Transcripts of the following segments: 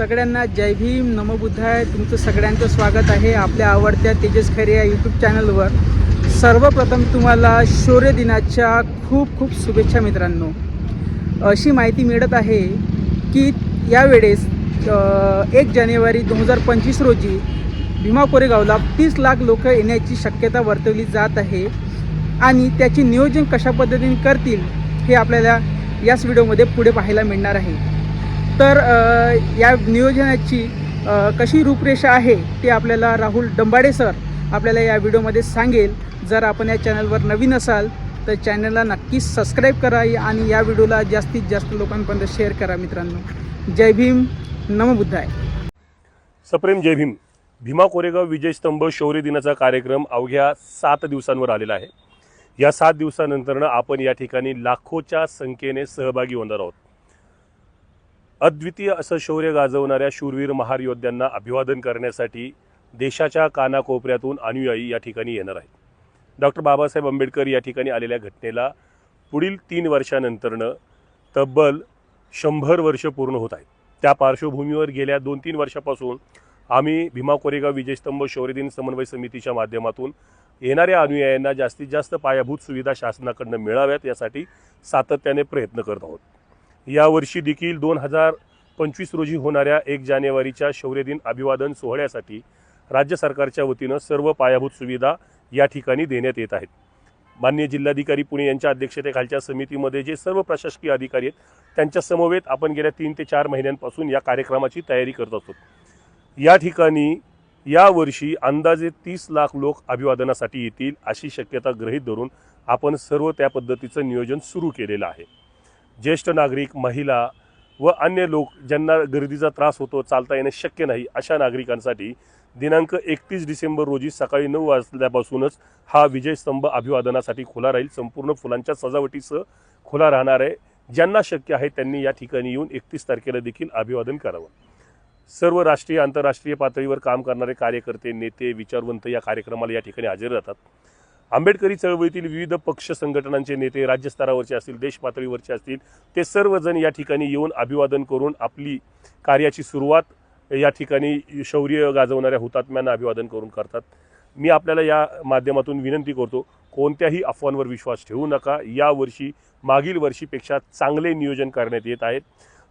सगळ्यांना जय भीम नमोबुद्धाय तुमचं सगळ्यांचं स्वागत आहे आपल्या आवडत्या तेजस खरे या यूट्यूब चॅनलवर सर्वप्रथम तुम्हाला शौर्य दिनाच्या खूप खूप शुभेच्छा मित्रांनो. अशी माहिती मिळत आहे की यावेळेस एक जानेवारी दोन हजार पंचवीस रोजी भीमा कोरेगावला तीस लाख लोक येण्याची शक्यता वर्तवली जात आहे आणि त्याचे नियोजन कशा पद्धतीने करतील हे आपल्याला याच व्हिडिओमध्ये पुढे पाहायला मिळणार आहे. तर या नियोजनाची कशी रूपरेषा आहे ते आपल्याला राहुल डंबाडे सर आपल्याला या व्हिडिओमध्ये सांगेल. जर आपण या चॅनलवर नवीन असाल तर चॅनलला नक्कीच सबस्क्राईब करा आणि या व्हिडिओला जास्तीत जास्त लोकांपर्यंत शेअर करा मित्रांनो. जय भीम नमबुद्धाय सप्रेम जय भीम. भीमा कोरेगाव विजयस्तंभ शौर्य दिनाचा कार्यक्रम अवघ्या सात दिवसांवर आलेला आहे. या सात दिवसानंतरनं आपण या ठिकाणी लाखोच्या संख्येने सहभागी होणार आहोत. अद्वितीय असं शौर्य गाजवणाऱ्या शूरवीर महार योद्ध्यांना अभिवादन करण्यासाठी देशाच्या कानाकोपऱ्यातून अनुयायी या ठिकाणी येणार आहेत. डॉक्टर बाबासाहेब आंबेडकर या ठिकाणी आलेल्या घटनेला पुढील तीन वर्षानंतरनं तब्बल शंभर वर्ष पूर्ण होत आहेत. त्या पार्श्वभूमीवर गेल्या दोन तीन वर्षापासून आम्ही भीमा कोरेगाव विजयस्तंभ शौर्यदिन समन्वय समितीच्या माध्यमातून येणाऱ्या अनुयायांना जास्तीत जास्त पायाभूत सुविधा शासनाकडनं मिळाव्यात यासाठी सातत्याने प्रयत्न करत आहोत. यावर्षी देखील दोन हजार पंचवीस रोजी होणाऱ्या एक जानेवारीच्या शौर्यदिन अभिवादन सोहळ्यासाठी राज्य सरकारच्या वतीनं सर्व पायाभूत सुविधा या ठिकाणी देण्यात येत आहेत. मान्य जिल्हाधिकारी पुणे यांच्या अध्यक्षतेखालच्या समितीमध्ये जे सर्व प्रशासकीय अधिकारी आहेत त्यांच्या समवेत आपण गेल्या तीन ते चार महिन्यांपासून या कार्यक्रमाची तयारी करत असतो. या ठिकाणी यावर्षी अंदाजे तीस लाख लोक अभिवादनासाठी येतील अशी शक्यता गृहीत धरून आपण सर्व त्या पद्धतीचं नियोजन सुरू केलेलं आहे. ज्येष्ठ नागरिक महिला व अन्य लोक ज्यांना गर्दीचा त्रास होतो चालता येणे शक्य नाही अशा नागरिकांसाठी दिनांक एकतीस डिसेंबर रोजी सकाळी नऊ वाजल्यापासूनच हा विजयस्तंभ अभिवादनासाठी खुला राहील. संपूर्ण फुलांच्या सजावटीसह खुला राहणार आहे. ज्यांना शक्य आहे त्यांनी या ठिकाणी येऊन एकतीस तारखेला देखील अभिवादन करावं. सर्व राष्ट्रीय आंतरराष्ट्रीय पातळीवर काम करणारे कार्यकर्ते नेते विचारवंत या कार्यक्रमाला या ठिकाणी हजर राहतात. आंबेडकरी चळवळीतील विविध पक्ष संघटनांचे नेते राज्यस्तरावरचे असतील देश पातळीवरचे असतील ते सर्वजण या ठिकाणी येऊन अभिवादन करून आपली कार्याची सुरुवात या ठिकाणी शौर्य गाजवणाऱ्या हुतात्म्यांना अभिवादन करून करतात. मी आपल्याला या माध्यमातून विनंती करतो कोणत्याही अफवांवर विश्वास ठेवू नका. यावर्षी मागील वर्षीपेक्षा चांगले नियोजन करण्यात येत आहेत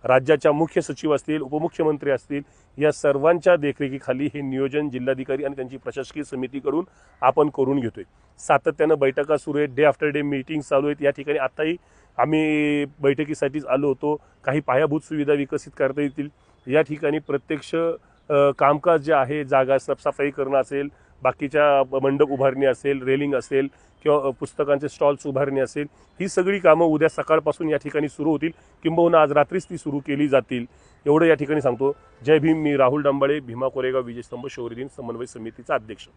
राज्याच्या मुख्य सचिव असतील उपमुख्यमंत्री असतील या सर्वांच्या देखरेखीखाली हे नियोजन जिल्हाधिकारी आणि त्यांची प्रशासकीय समितीकडून आपण करून घेतोय. सातत्यानं बैठका सुरू आहेत डे आफ्टर डे मीटिंग चालू आहेत. या ठिकाणी आत्ताही आम्ही बैठकीसाठीच आलो होतो. काही पायाभूत सुविधा विकसित करता येतील. या ठिकाणी प्रत्यक्ष कामकाज जे आहे जागा साफसफाई करणं असेल बाकीच्या मंडप उभारणी असेल रेलिंग असेल किंवा पुस्तकांचे स्टॉल्स उभारणी असेल ही सगळी कामं उद्या सकाळपासून या ठिकाणी सुरू होतील. किंबहुना आज रात्रीच ती सुरू केली जातील. एवढं या ठिकाणी सांगतो. जय भीम मी राहुल डांबाळे भीमा कोरेगाव विजयस्तंभ शौर्य दिन समन्वय समितीचा अध्यक्ष.